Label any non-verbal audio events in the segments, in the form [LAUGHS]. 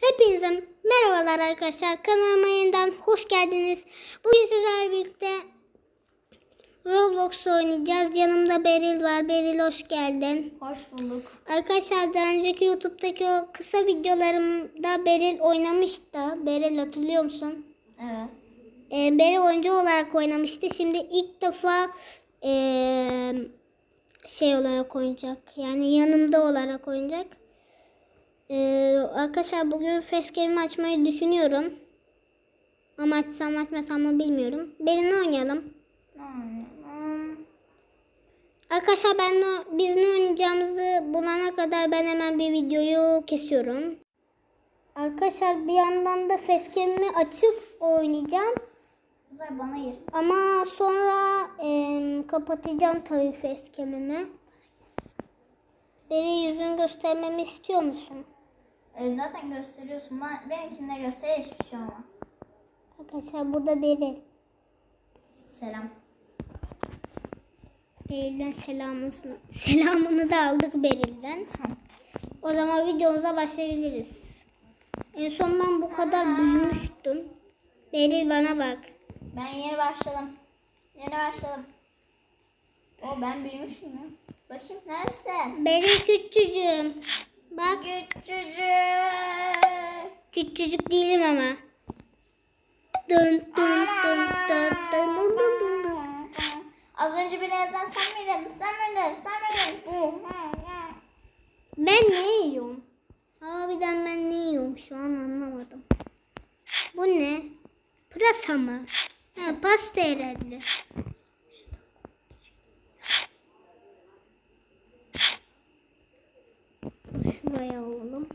Hepinize merhabalar arkadaşlar. Kanalıma yeniden hoş geldiniz. Bugün sizlerle birlikte Roblox oynayacağız. Yanımda Beril var. Beril hoş geldin. Hoş bulduk. Arkadaşlar daha önceki YouTube'daki o kısa videolarımda Beril oynamıştı. Beril hatırlıyor musun? Evet. Ee, Beril oyuncu olarak oynamıştı. Şimdi ilk defa ee, şey olarak oynayacak. Yani yanımda olarak oynayacak. Ee, arkadaşlar bugün facecam'imi açmayı düşünüyorum. Ama açsam açmasam mı bilmiyorum. Beril ne oynayalım? Arkadaşlar ben ne, biz ne oynayacağımızı bulana kadar ben hemen bir videoyu kesiyorum. Arkadaşlar bir yandan da facecam'imi açıp oynayacağım. Uzay bana gir. Ama sonra em, kapatacağım tabii facecam'imi. Beni yüzünü göstermemi istiyor musun? Ee, zaten gösteriyorsun. Ben, benimkinde göster hiçbir şey olmaz. Arkadaşlar bu da Beril. Selam. Beril'den selamını, selamını da aldık Beril'den. O zaman videomuza başlayabiliriz. En son ben bu kadar büyümüştüm. Beril bana bak. Ben yeni başladım. Yeni başladım. O ben büyümüşüm ya. Bakayım neresin? Beril küçücüğüm. Bak Küçücük. küçücük değilim ama. Dön dön dön dön dön dön dön dön dön. Az önce ezen sen miydin? Sen miydin? Sen miydin? Ben ne yiyorum? Harbiden ben ne yiyorum şu an anlamadım. Bu ne? Pırasa mı? Ha, pasta herhalde. Şuraya alalım.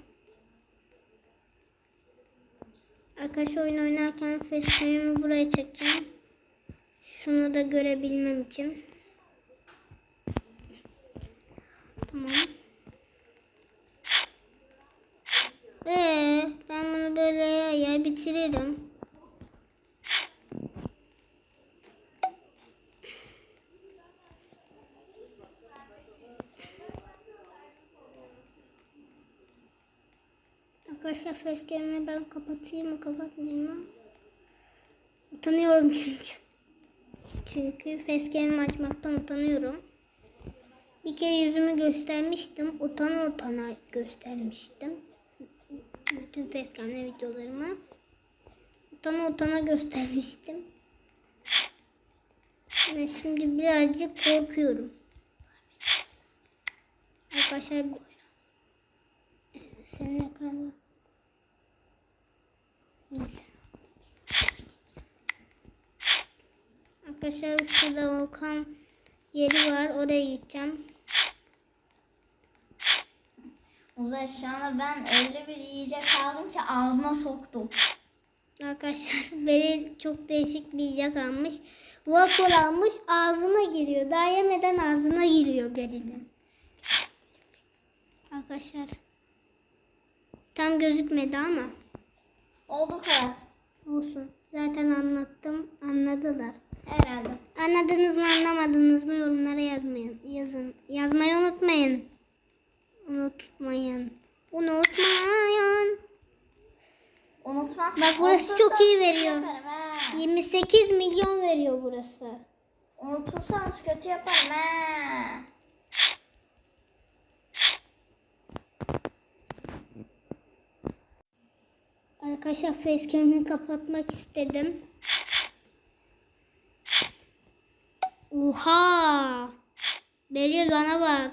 Arkadaş oyun oynarken facecam'imi buraya çekeceğim. Şunu da görebilmem için. Tamam. Ee, ben bunu böyle ya, ya bitiririm. Arkadaşlar facecam'imi ben kapatayım mı kapatmayayım mı? Utanıyorum çünkü. Çünkü facecam'imi açmaktan utanıyorum. Bir kere yüzümü göstermiştim. Utana utana göstermiştim. Bütün facecam'le videolarımı. Utana utana göstermiştim. Ve şimdi birazcık korkuyorum. Arkadaşlar senin ekranın. Arkadaşlar şurada volkan yeri var. Oraya gideceğim. Uzay şu anda ben öyle bir yiyecek aldım ki ağzıma soktum. Arkadaşlar [LAUGHS] Beril çok değişik bir yiyecek almış. Waffle almış ağzına giriyor. Daha yemeden ağzına giriyor Beril'in. Arkadaşlar. Tam gözükmedi ama. Oldu kadar. Olsun. Zaten anlattım. Anladılar. Herhalde. Anladınız mı anlamadınız mı yorumlara yazmayın. Yazın. Yazmayı unutmayın. Unutmayın. Unutmayın. Unutmazsan Bak burası çok iyi veriyor. yaparım ha. 28 milyon veriyor burası. Unutursanız kötü yaparım ha. Arkadaşlar facecam'imi kapatmak istedim. Oha! Beril bana bak.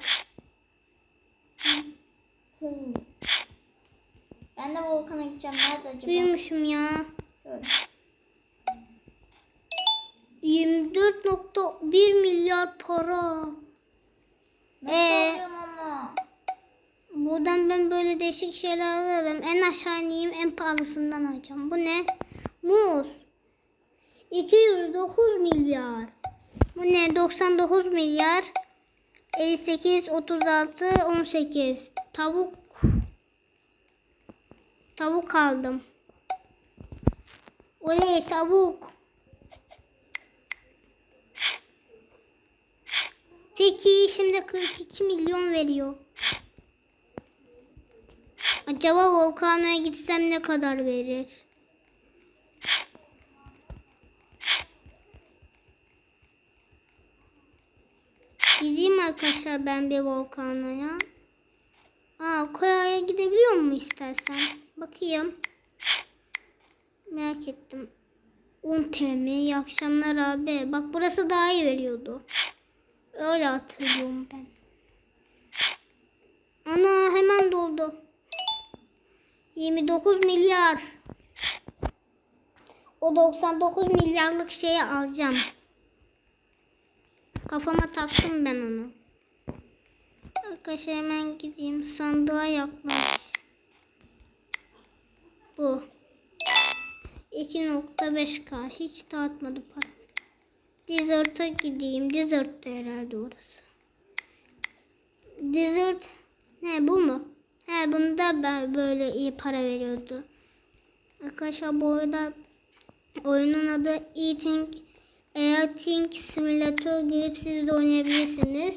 Ben de volkana gideceğim. Nerede acaba? Büyümüşüm ya. Şöyle. 24.1 milyar para. Nasıl Ee? Buradan ben böyle değişik şeyler alırım. En aşağı ineyim en pahalısından alacağım. Bu ne? Muz. 209 milyar. Bu ne? 99 milyar. 58, 36, 18. Tavuk. Tavuk aldım. Oley tavuk. Peki şimdi 42 milyon veriyor. Acaba volkanoya gitsem ne kadar verir? Gideyim arkadaşlar ben bir volkanoya. Aa Koya'ya gidebiliyor mu istersen? Bakayım. Merak ettim. 10 TL iyi akşamlar abi. Bak burası daha iyi veriyordu. Öyle hatırlıyorum ben. Ana hemen doldu. 29 milyar. O 99 milyarlık şeyi alacağım. Kafama taktım ben onu. Arkadaşlar hemen gideyim. Sandığa yaklaş. Bu. 2.5k. Hiç dağıtmadı para. Desert'a gideyim. Desert'ta herhalde orası. Desert ne bu mu? He bunda ben böyle iyi para veriyordu. Arkadaşlar bu arada oyunun adı Eating Eating Simulator girip siz de oynayabilirsiniz.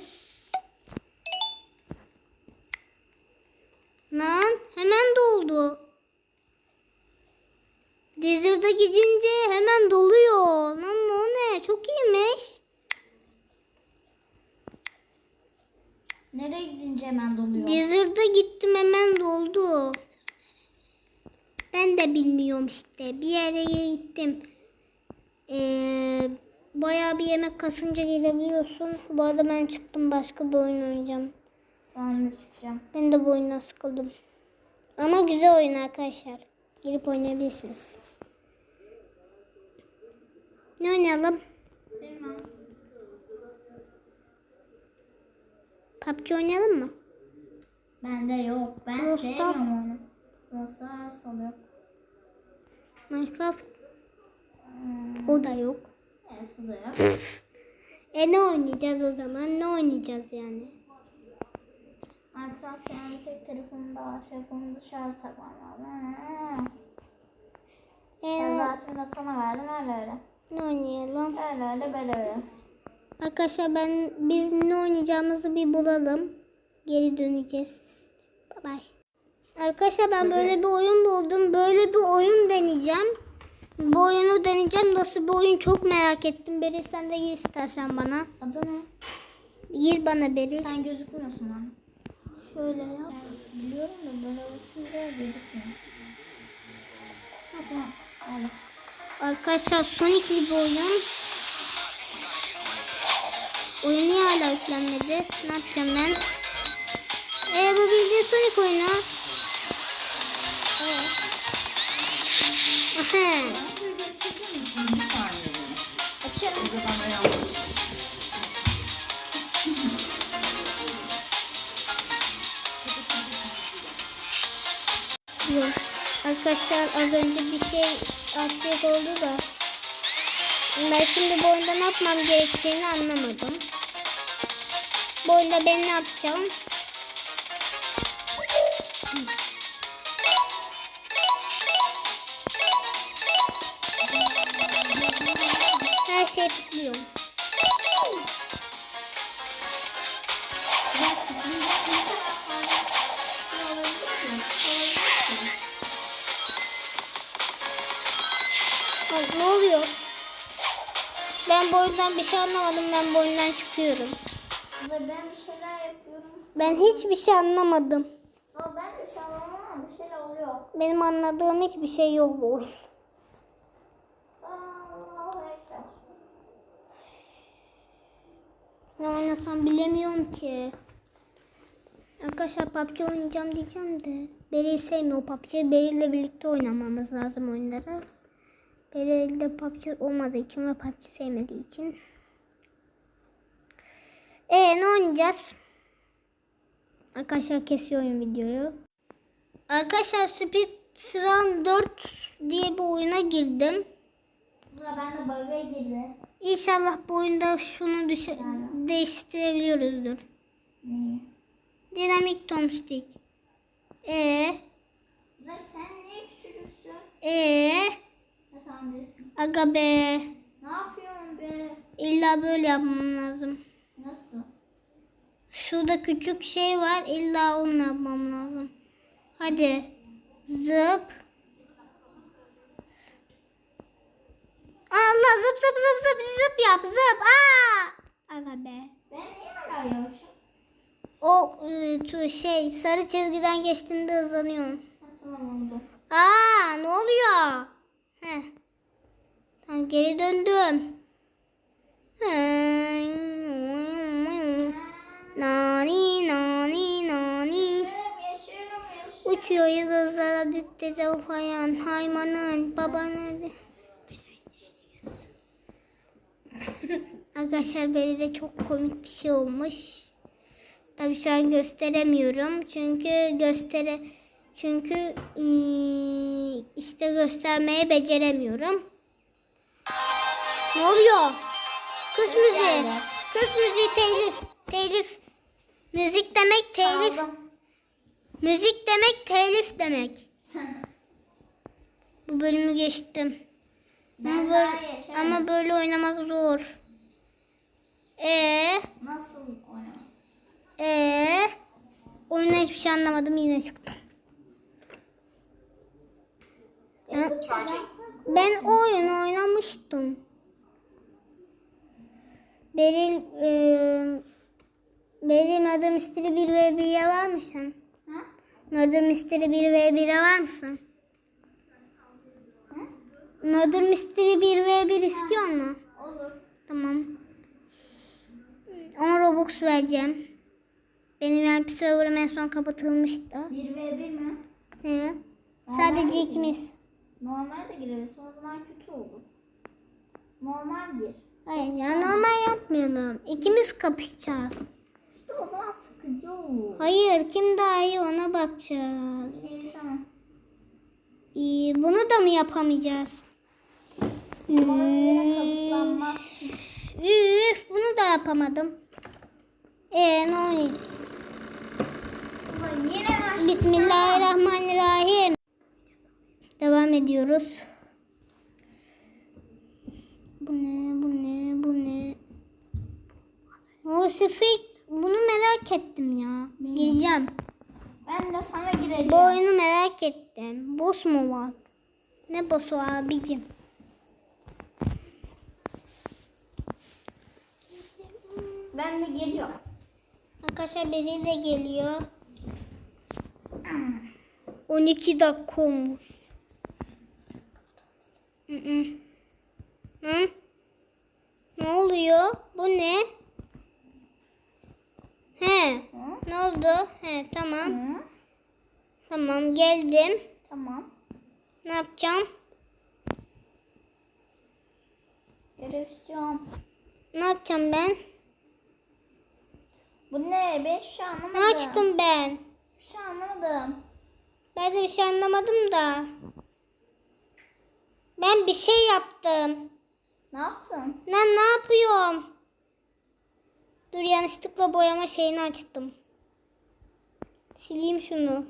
Lan hemen doldu. Desert'a gidince hemen doluyor. Lan o ne? Çok iyiymiş. Nereye gidince hemen doluyor? Desert'a gittim hemen doldu. Ben de bilmiyorum işte. Bir yere gittim. Ee, bayağı bir yemek kasınca gelebiliyorsun. Bu arada ben çıktım başka bir oyun oynayacağım. Ben de çıkacağım. Ben de bu oyundan sıkıldım. Ama güzel oyun arkadaşlar. Girip oynayabilirsiniz. Ne oynayalım? Bilmem. PUBG oynayalım mı? Bende yok. Ben Brawl sevmiyorum onu. Brawl Stars oluyor. Minecraft Hmm, o da yok. evet o da yok. E ne oynayacağız o zaman? Ne oynayacağız yani? Minecraft yani tek telefonumda var. Telefonumu dışarı takmam lazım. E, Şarj da sana verdim öyle öyle. ne oynayalım? Öyle öyle böyle öyle. Arkadaşlar ben biz ne oynayacağımızı bir bulalım. Geri döneceğiz. Bye bye. Arkadaşlar ben böyle bir oyun buldum. Böyle bir oyun deneyeceğim. Bu oyunu deneyeceğim. Nasıl bir oyun çok merak ettim. Beri sen de gir istersen bana. Adı ne? Gir bana Beri. Sen gözükmüyorsun bana. Şöyle yap. Yani biliyorum da böyle basınca gözükmüyor. Ha tamam. Arkadaşlar Sonic'li bir oyun. Oyun niye hala yüklenmedi? Ne yapacağım ben? Ee, bu bildiğin Sonic oyunu. Aha. Açarım. Yok. Arkadaşlar az önce bir şey aksilik oldu da. Ben şimdi bu oyunda ne yapmam gerektiğini anlamadım. Bu oyunda ben ne yapacağım? Her şeye tıklıyorum. Ne oluyor? Ben bu bir şey anlamadım. Ben bu çıkıyorum. Ben bir şeyler yapıyorum. Ben hiçbir şey anlamadım. Ama ben bir şey anlamam ama bir şeyler oluyor. Benim anladığım hiçbir şey yok bu Ekber. Ne oynasam bilemiyorum ki. Arkadaşlar PUBG oynayacağım diyeceğim de. Beri sevmiyor PUBG. Beri ile birlikte oynamamız lazım oyunları. Beri de PUBG olmadığı için ve PUBG sevmediği için. Ee ne oynayacağız? Arkadaşlar kesiyorum videoyu. Arkadaşlar Speedrun 4 diye bir oyuna girdim. Kızlar ben de bug'a girdi. İnşallah bu oyunda şunu düşe- değiştirebiliyoruzdur. Neyi? Dinamik tomstick. E Kızlar sen niye küçücüksün? e tamam değilsin. aga be. Ne yapıyorsun be? İlla böyle yapmam lazım. Nasıl? Şurada küçük şey var. İlla onu yapmam lazım. Hadi. Zıp. Allah zıp zıp zıp zıp zıp yap zıp. Aa! Aga be. Ben niye hala yavaşım? O e, tu- şey sarı çizgiden geçtiğinde hızlanıyorum. Tamam oldu. Aa ne oluyor? Heh. Tamam geri döndüm. Nani nani nani. Uçuyor yıldızlara büktü ufayan hayvanın baba nerede? Arkadaşlar böyle de çok komik bir şey olmuş. Tabii şu an gösteremiyorum. Çünkü göstere çünkü eee, işte göstermeye beceremiyorum. Ne oluyor? Kız müziği. Kız müziği telif. Telif. Müzik demek telif. Müzik demek telif demek. [LAUGHS] Bu bölümü geçtim. Ben ama böyle, geçemedim. ama böyle oynamak zor. Ee, Nasıl oynamak? ee, oyuna hiçbir şey anlamadım yine çıktım. Ben o oyunu oynamıştım. Beril, e, Beril Murder Mystery 1 ve 1'e var mısın? Ha? Murder Mystery 1 ve 1'e var mısın? Hı? Murder Mystery 1 ve 1 istiyor mu? Olur. Tamam. 10 Robux vereceğim. Benim VIP serverım en son kapatılmıştı. 1 ve 1 mi? He. Sadece ikimiz. Normal de girebilirsin o zaman kötü olur. Normal gir. Hayır ya normal yapmayalım. İkimiz kapışacağız. İşte o zaman sıkıcı olur. Hayır kim daha iyi ona bakacağız. İyi tamam. İyi, bunu da mı yapamayacağız? Ama kazıklanmazsın. Üf, bunu da yapamadım. Ee, ne yine başlasana. Bismillahirrahmanirrahim. Devam ediyoruz. Bu ne, bu ne, bu ne? O Sefik, bunu merak ettim ya. Gireceğim. Ben de sana gireceğim. Bu oyunu merak ettim. Boss mu var? Ne boss'u abicim? Ben de geliyorum. Arkadaşlar biri de geliyor. 12 dakika olmuş. Hı hı. Hı? Ne oluyor? Bu ne? He. Hı? Ne oldu? He tamam. Hı? Tamam geldim. Tamam. Ne yapacağım? Görev istiyorum. Ne yapacağım ben? Bu ne? Ben hiçbir şey anlamadım. Ne açtım ben? Hiçbir şey anlamadım. Ben de bir şey anlamadım da. Ben bir şey yaptım. Ne yaptın? Lan ne yapıyorum? Dur yanlışlıkla boyama şeyini açtım. Sileyim şunu.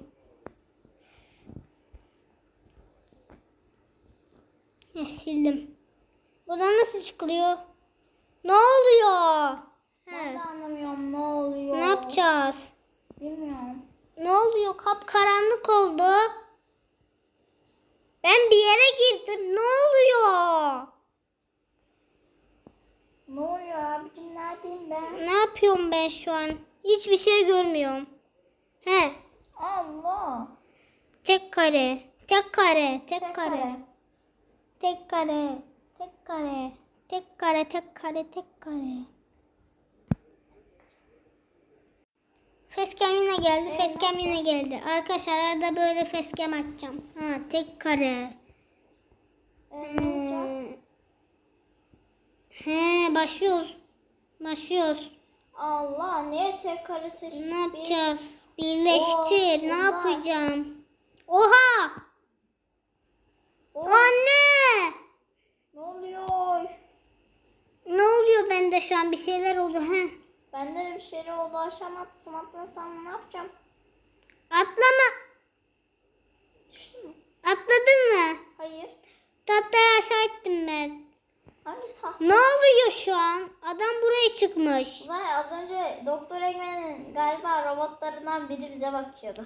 Heh, sildim. Buradan nasıl çıkılıyor? Ne oluyor? Ben He, de anlamıyorum ne oluyor. ne yapacağız? Bilmiyorum. Ne oluyor? Kapkaranlık oldu. Ben bir yere girdim. Ne oluyor? Ne oluyor abicim neredeyim ben? Ne yapıyorum ben şu an? Hiçbir şey görmüyorum. He. Allah. Tek kare. Tek kare. Tek, Tek kare. kare. Tek kare. Tek kare. Tek kare. Tek kare. Tek kare. Facecam yine geldi. Facecam yine geldi. Arkadaşlar arada böyle facecam açacağım. Ha, tek kare. Ee, ne olacak? Ee, He, başlıyoruz. Başlıyoruz. Allah niye tek kare seçtik Ne yapacağız? Birleştir. Oo, ne oha. yapacağım? Oha! Oo, Anne! ne oluyor? Ne oluyor bende şu an? Bir şeyler oldu. He. Bende de bir şeyler oldu. Aşağı atlasam atlasam ne yapacağım? Atlama. Düştün mü? Atladın mı? Hayır. Tahtayı aşağı ettim ben. Hangi tahta? Ne oluyor şu an? Adam buraya çıkmış. Uzay az önce Doktor Eggman'in galiba robotlarından biri bize bakıyordu.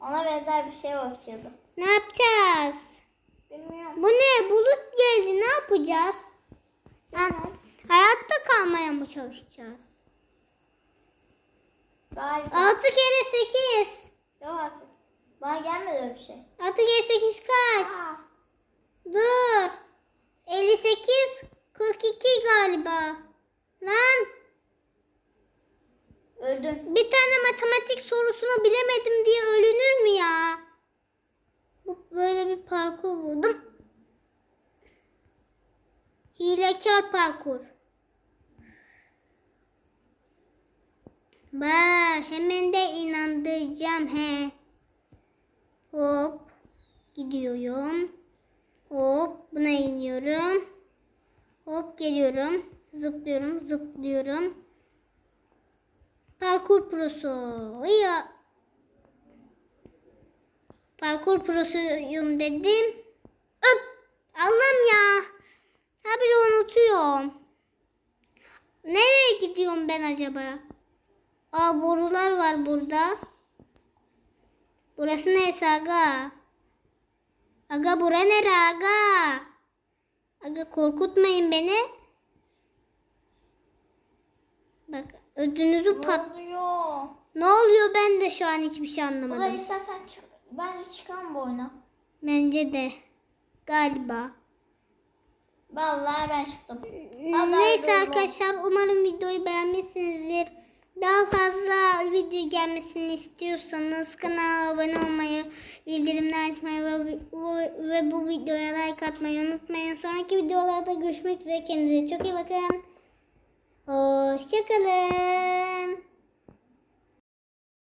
Ona benzer bir şey bakıyordum. Ne yapacağız? Bilmiyorum. Bu ne? Bulut geldi. Ne yapacağız? Ha, hayatta kalmaya mı çalışacağız? Galiba. 6 kere 8. Yok artık. Bana gelmedi öyle bir şey. 6 kere 8 kaç? Aa, Dur. 58 42 galiba. Lan öldün. bir tane matematik sorusunu bilemedim diye ölünür mü ya? Bu böyle bir parkur buldum. Hilekar parkur. Bak hemen de inandıracağım he. Hop gidiyorum. Hop buna iniyorum. Hop geliyorum. Zıplıyorum zıplıyorum. Parkur prosu. Ya. Parkur prosuyum dedim. Öp. Allah'ım ya. Habire unutuyorum. Nereye gidiyorum ben acaba? Aa borular var burada. Burası neresi aga? Aga bura nere aga? Aga korkutmayın beni. Bak ödünüzü Ne pat... oluyor? Ne oluyor ben de şu an hiçbir şey O da anlamadım. istersen çık. Bence çıkalım bu oyuna. Bence de. Galiba. Vallahi ben çıktım. Vallahi Neyse arkadaşlar umarım videoyu beğenmişsinizdir. Daha fazla video gelmesini istiyorsanız kanala abone olmayı, bildirimleri açmayı ve, ve, bu videoya like atmayı unutmayın. Sonraki videolarda görüşmek üzere. Kendinize çok iyi bakın. Hoşçakalın.